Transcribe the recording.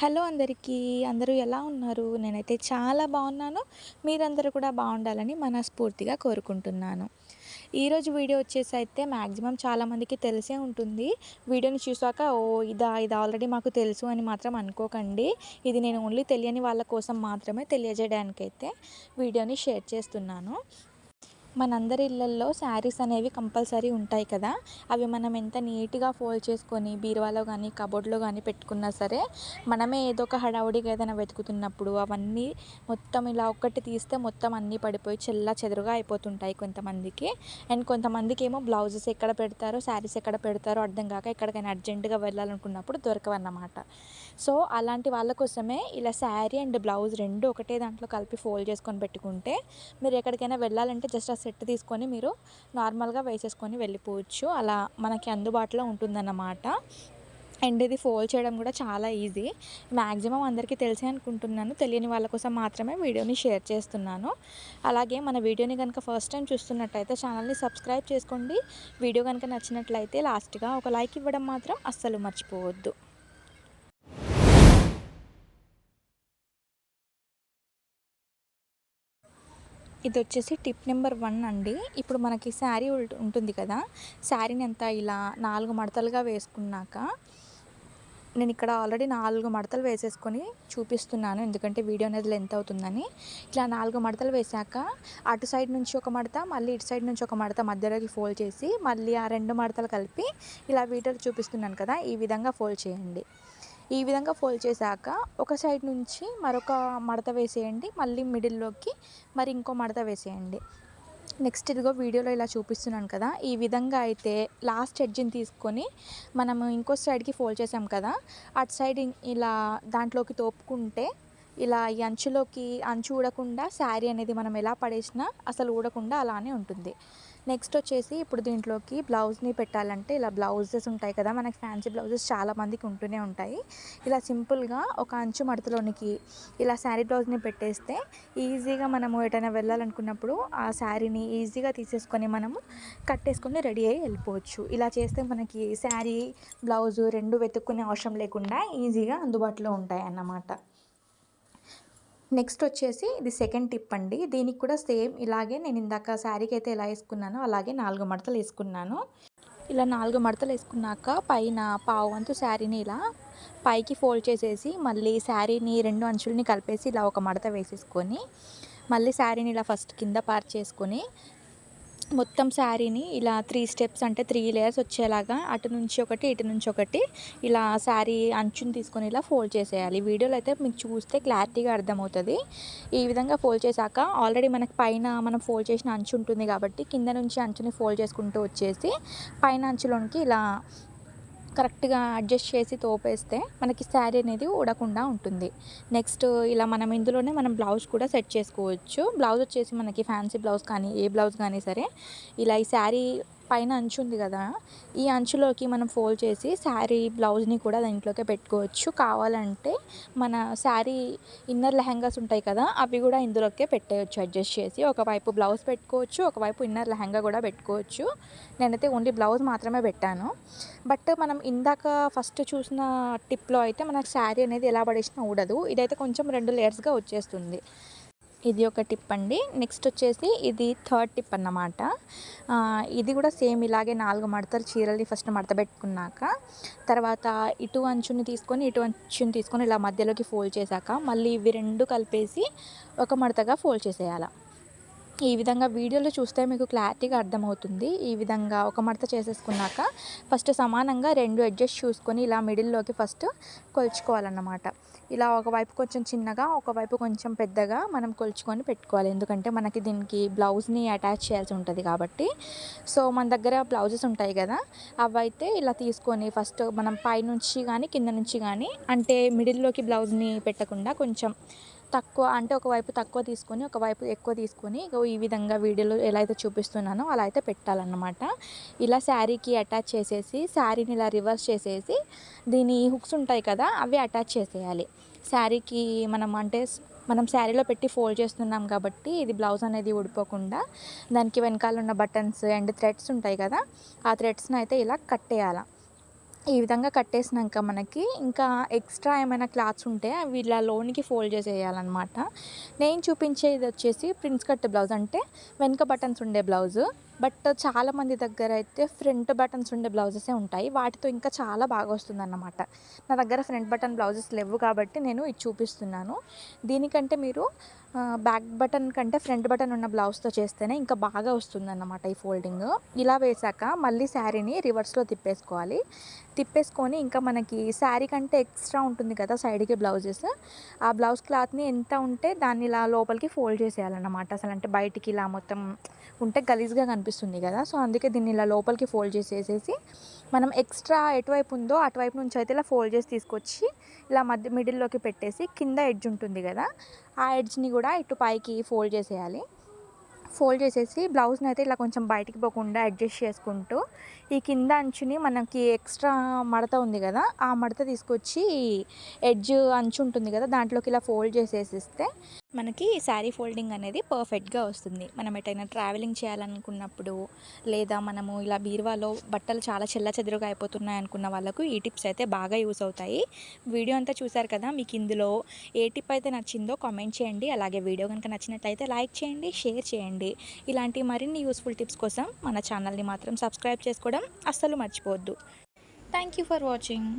Hello అందరికీ. అందరూ ఎలా ఉన్నారు? నేనైతే చాలా బాగున్నాను. మీరందరూ కూడా బాగుండాలని మనస్ఫూర్తిగా కోరుకుంటున్నాను. ఈరోజు వీడియో వచ్చేసి అయితే మ్యాక్సిమం చాలామందికి తెలిసే ఉంటుంది. వీడియోని చూసాక ఓ ఇదా ఇది ఆల్రెడీ మాకు తెలుసు అని మాత్రం అనుకోకండి. ఇది నేను ఓన్లీ తెలియని వాళ్ళ కోసం మాత్రమే తెలియజేయడానికైతే వీడియోని షేర్ చేస్తున్నాను. మనందరి ఇళ్ళల్లో శారీస్ అనేవి కంపల్సరీ ఉంటాయి కదా. అవి మనం ఎంత నీట్గా ఫోల్డ్ చేసుకొని బీరువాలో కానీ కబోర్డ్లో కానీ పెట్టుకున్నా సరే మనమే ఏదో ఒక హడావుడిగా ఏదైనా వెతుకుతున్నప్పుడు అవన్నీ మొత్తం ఇలా ఒక్కటి తీస్తే మొత్తం అన్నీ పడిపోయి చెల్లా చెదురుగా అయిపోతుంటాయి కొంతమందికి. అండ్ కొంతమందికి ఏమో బ్లౌజెస్ ఎక్కడ పెడతారో శారీస్ ఎక్కడ పెడతారో అర్థం కాక ఎక్కడికైనా అర్జెంటుగా వెళ్ళాలనుకున్నప్పుడు దొరకవన్నమాట. సో అలాంటి వాళ్ళ కోసమే ఇలా శారీ అండ్ బ్లౌజ్ రెండు ఒకటే దాంట్లో కలిపి ఫోల్డ్ చేసుకొని పెట్టుకుంటే మీరు ఎక్కడికైనా వెళ్ళాలంటే జస్ట్ సెట్ తీసుకొని మీరు నార్మల్గా వేసేసుకొని వెళ్ళిపోవచ్చు. అలా మనకి అందుబాటులో ఉంటుందన్నమాట. అండ్ ఇది ఫోల్డ్ చేయడం కూడా చాలా ఈజీ. మ్యాక్సిమం అందరికీ తెలిసే అనుకుంటున్నాను. తెలియని వాళ్ళ కోసం మాత్రమే వీడియోని షేర్ చేస్తున్నాను. అలాగే మన వీడియోని కనుక ఫస్ట్ టైం చూస్తున్నట్టయితే ఛానల్ని సబ్స్క్రైబ్ చేసుకోండి. వీడియో కనుక నచ్చినట్లయితే లాస్ట్గా ఒక లైక్ ఇవ్వడం మాత్రం అస్సలు మర్చిపోవద్దు. ఇది వచ్చేసి టిప్ నెంబర్ వన్ అండి. ఇప్పుడు మనకి శారీ ఉంటుంది కదా శారీని అంతా ఇలా నాలుగు మడతలుగా వేసుకున్నాక నేను ఇక్కడ ఆల్రెడీ నాలుగు మడతలు వేసేసుకొని చూపిస్తున్నాను ఎందుకంటే వీడియో అనేది లెంత్ అవుతుందని. ఇట్లా నాలుగు మడతలు వేసాక అటు సైడ్ నుంచి ఒక మడత మళ్ళీ ఇటు సైడ్ నుంచి ఒక మడత మధ్యలోకి ఫోల్డ్ చేసి మళ్ళీ ఆ రెండు మడతలు కలిపి ఇలా వీటర్ చూపిస్తున్నాను కదా ఈ విధంగా ఫోల్డ్ చేయండి. ఈ విధంగా ఫోల్డ్ చేశాక ఒక సైడ్ నుంచి మరొక మడత వేసేయండి. మళ్ళీ మిడిల్లోకి మరి ఇంకో మడత వేసేయండి. నెక్స్ట్ ఇదిగో వీడియోలో ఇలా చూపిస్తున్నాను కదా. ఈ విధంగా అయితే లాస్ట్ ఎడ్జ్ని తీసుకొని మనము ఇంకో సైడ్కి ఫోల్డ్ చేసాం కదా. అటు సైడ్ ఇలా దాంట్లోకి తోపుకుంటే ఇలా ఈ అంచులోకి అంచు ఊడకుండా శారీ అనేది మనం ఎలా పడేసినా అసలు ఊడకుండా అలానే ఉంటుంది. నెక్స్ట్ వచ్చేసి ఇప్పుడు దీంట్లోకి బ్లౌజ్ని పెట్టాలంటే ఇలా బ్లౌజెస్ ఉంటాయి కదా మనకి ఫ్యాన్సీ బ్లౌజెస్ చాలామందికి ఉంటూనే ఉంటాయి. ఇలా సింపుల్గా ఒక అంచు మడతలోనికి ఇలా శారీ బ్లౌజ్ని పెట్టేస్తే ఈజీగా మనము ఎటైనా వెళ్ళాలనుకున్నప్పుడు ఆ శారీని ఈజీగా తీసేసుకొని మనము కట్టేసుకొని రెడీ అయ్యి వెళ్ళిపోవచ్చు. ఇలా చేస్తే మనకి శారీ బ్లౌజు రెండు వెతుక్కునే అవసరం లేకుండా ఈజీగా అందుబాటులో ఉంటాయి అన్నమాట నెక్స్ట్ వచ్చేసి ఇది సెకండ్ టిప్ అండి. దీనికి కూడా సేమ్ ఇలాగే నేను ఇందాక శారీకి అయితే ఎలా వేసుకున్నానో అలాగే నాలుగు మడతలు వేసుకున్నాను. ఇలా నాలుగు మడతలు వేసుకున్నాక పైన పావు వంతు శారీని ఇలా పైకి ఫోల్డ్ చేసేసి మళ్ళీ శారీని రెండు అంచుల్ని కలిపేసి ఇలా ఒక మడత వేసేసుకొని మళ్ళీ శారీని ఇలా ఫస్ట్ కింద పార్ చేసుకొని మొత్తం శారీని ఇలా త్రీ స్టెప్స్ అంటే త్రీ లేయర్స్ వచ్చేలాగా అటు నుంచి ఒకటి ఇటు నుంచి ఒకటి ఇలా శారీ అంచుని తీసుకొని ఇలా ఫోల్డ్ చేసేయాలి. వీడియోలో అయితే మీకు చూస్తే క్లారిటీగా అర్థమవుతుంది. ఈ విధంగా ఫోల్డ్ చేశాక ఆల్రెడీ మనకి పైన మనం ఫోల్డ్ చేసిన అంచు ఉంటుంది కాబట్టి కింద నుంచి అంచుని ఫోల్డ్ చేసుకుంటూ వచ్చేసి పైన అంచులోనికి ఇలా కరెక్ట్గా అడ్జస్ట్ చేసి తోపేస్తే మనకి శారీ అనేది ఊడకుండా ఉంటుంది. నెక్స్ట్ ఇలా మనం ఇందులోనే మనం బ్లౌజ్ కూడా సెట్ చేసుకోవచ్చు. బ్లౌజ్ వచ్చేసి మనకి ఫ్యాన్సీ బ్లౌజ్ కానీ ఏ బ్లౌజ్ కానీ సరే ఇలా ఈ శారీ పైన అంచు ఉంది కదా ఈ అంచులోకి మనం ఫోల్డ్ చేసి శారీ బ్లౌజ్ని కూడా దాంట్లోకి పెట్టుకోవచ్చు. కావాలంటే మన శారీ ఇన్నర్ లెహంగాస్ ఉంటాయి కదా అవి కూడా ఇందులోకే పెట్టేయచ్చు అడ్జస్ట్ చేసి. ఒకవైపు బ్లౌజ్ పెట్టుకోవచ్చు ఒకవైపు ఇన్నర్ లెహంగా కూడా పెట్టుకోవచ్చు. నేనైతే ఓన్లీ బ్లౌజ్ మాత్రమే పెట్టాను. బట్ మనం ఇందాక ఫస్ట్ చూసిన టిప్లో అయితే మనకు శారీ అనేది ఎలా పడేసినా ఊడదు. ఇదైతే కొంచెం రెండు లేయర్స్గా వచ్చేస్తుంది. ఇది ఒక టిప్ అండి. నెక్స్ట్ వచ్చేసి ఇది థర్డ్ టిప్ అన్నమాట. ఇది కూడా సేమ్ ఇలాగే నాలుగు మడతలు చీరల్ని ఫస్ట్ మడత పెట్టుకున్నాక తర్వాత ఇటు అంచుని తీసుకొని ఇటు అంచుని తీసుకొని ఇలా మధ్యలోకి ఫోల్డ్ చేశాక మళ్ళీ ఇవి రెండు కలిపేసి ఒక మడతగా ఫోల్డ్ చేసేయాలి. ఈ విధంగా వీడియోలో చూస్తే మీకు క్లారిటీగా అర్థమవుతుంది. ఈ విధంగా ఒక మడత చేసేసుకున్నాక ఫస్ట్ సమానంగా రెండు అడ్జస్ట్ చూసుకొని ఇలా మిడిల్లోకి ఫస్ట్ కొలుచుకోవాలన్నమాట. ఇలా ఒకవైపు కొంచెం చిన్నగా ఒకవైపు కొంచెం పెద్దగా మనం కొలుచుకొని పెట్టుకోవాలి. ఎందుకంటే మనకి దీనికి బ్లౌజ్ని అటాచ్ చేయాల్సి ఉంటుంది కాబట్టి. సో మన దగ్గర బ్లౌజెస్ ఉంటాయి కదా అవైతే ఇలా తీసుకొని ఫస్ట్ మనం పైనుంచి కానీ కింద నుంచి కానీ అంటే మిడిల్లోకి బ్లౌజ్ని పెట్టకుండా కొంచెం తక్కువ అంటే ఒకవైపు తక్కువ తీసుకొని ఒకవైపు ఎక్కువ తీసుకొని ఈ విధంగా వీడియోలో ఎలా అయితే చూపిస్తున్నానో అలా అయితే పెట్టాలన్నమాట. ఇలా శారీకి అటాచ్ చేసేసి శారీని ఇలా రివర్స్ చేసేసి దీని హుక్స్ ఉంటాయి కదా అవి అటాచ్ చేసేయాలి. శారీకి మనం అంటే మనం శారీలో పెట్టి ఫోల్డ్ చేస్తున్నాం కాబట్టి ఇది బ్లౌజ్ అనేది ఊడిపోకుండా దానికి వెనకాల ఉన్న బటన్స్ అండ్ థ్రెడ్స్ ఉంటాయి కదా ఆ థ్రెడ్స్ని అయితే ఇలా కట్టేయాలి. ఈ విధంగా కట్టేసినాక మనకి ఇంకా ఎక్స్ట్రా ఏమైనా క్లాత్స్ ఉంటే అవి ఇలా లోనికి ఫోల్డ్ చేసేయాలన్నమాట. నేను చూపించేది వచ్చేసి ప్రిన్స్ కట్ బ్లౌజ్ అంటే వెనుక బటన్స్ ఉండే బ్లౌజ్. బట్ చాలామంది దగ్గర అయితే ఫ్రంట్ బటన్స్ ఉండే బ్లౌజెసే ఉంటాయి. వాటితో ఇంకా చాలా బాగా వస్తుంది అన్నమాట నా దగ్గర ఫ్రంట్ బటన్ బ్లౌజెస్ లేవు కాబట్టి నేను ఇది చూపిస్తున్నాను. దీనికంటే మీరు బ్యాక్ బటన్ కంటే ఫ్రంట్ బటన్ ఉన్న బ్లౌజ్తో చేస్తేనే ఇంకా బాగా వస్తుంది అన్నమాట ఈ ఫోల్డింగ్. ఇలా వేసాక మళ్ళీ శారీని రివర్స్లో తిప్పేసుకోవాలి. తిప్పేసుకొని ఇంకా మనకి శారీ కంటే ఎక్స్ట్రా ఉంటుంది కదా సైడ్కి బ్లౌజెస్. ఆ బ్లౌజ్ క్లాత్ని ఎంత ఉంటే దాన్ని ఇలా లోపలికి ఫోల్డ్ చేసేయాలన్నమాట. అసలు అంటే బయటికి ఇలా మొత్తం ఉంటే గలీజ్గా కనిపిస్తుంది కదా. సో అందుకే దీన్ని ఇలా లోపలికి ఫోల్డ్ చేసేసేసి మనం ఎక్స్ట్రా ఎటువైపు ఉందో అటువైపు నుంచి అయితే ఇలా ఫోల్డ్ చేసి తీసుకొచ్చి ఇలా మధ్య మిడిల్లోకి పెట్టేసి కింద ఎడ్జ్ ఉంటుంది కదా. ఆ ఎడ్జ్ని కూడా ఇటు పైకి ఫోల్డ్ చేసేయాలి. ఫోల్డ్ చేసేసి బ్లౌజ్ని అయితే ఇలా కొంచెం బయటికి పోకుండా అడ్జస్ట్ చేసుకుంటూ ఈ కింద అంచుని మనకి ఎక్స్ట్రా మడత ఉంది కదా ఆ మడత తీసుకొచ్చి ఎడ్జ్ అంచు ఉంటుంది కదా దాంట్లోకి ఇలా ఫోల్డ్ చేసేసిస్తే మనకి శారీ ఫోల్డింగ్ అనేది పర్ఫెక్ట్గా వస్తుంది. మనం ఎటైనా ట్రావెలింగ్ చేయాలనుకున్నప్పుడు లేదా మనము ఇలా బీరువాలో బట్టలు చాలా చెల్ల చెదురుగా అయిపోతున్నాయి అనుకున్న వాళ్ళకు ఈ టిప్స్ అయితే బాగా యూస్ అవుతాయి. వీడియో అంతా చూసారు కదా మీకు ఇందులో ఏ టిప్ అయితే నచ్చిందో కామెంట్ చేయండి. అలాగే వీడియో కనుక నచ్చినట్లయితే లైక్ చేయండి షేర్ చేయండి. ఇలాంటి మరిన్ని యూస్ఫుల్ టిప్స్ కోసం మన ఛానల్ని మాత్రం సబ్స్క్రైబ్ చేసుకోవడం అస్సలు మర్చిపోవద్దు. Thank you for watching.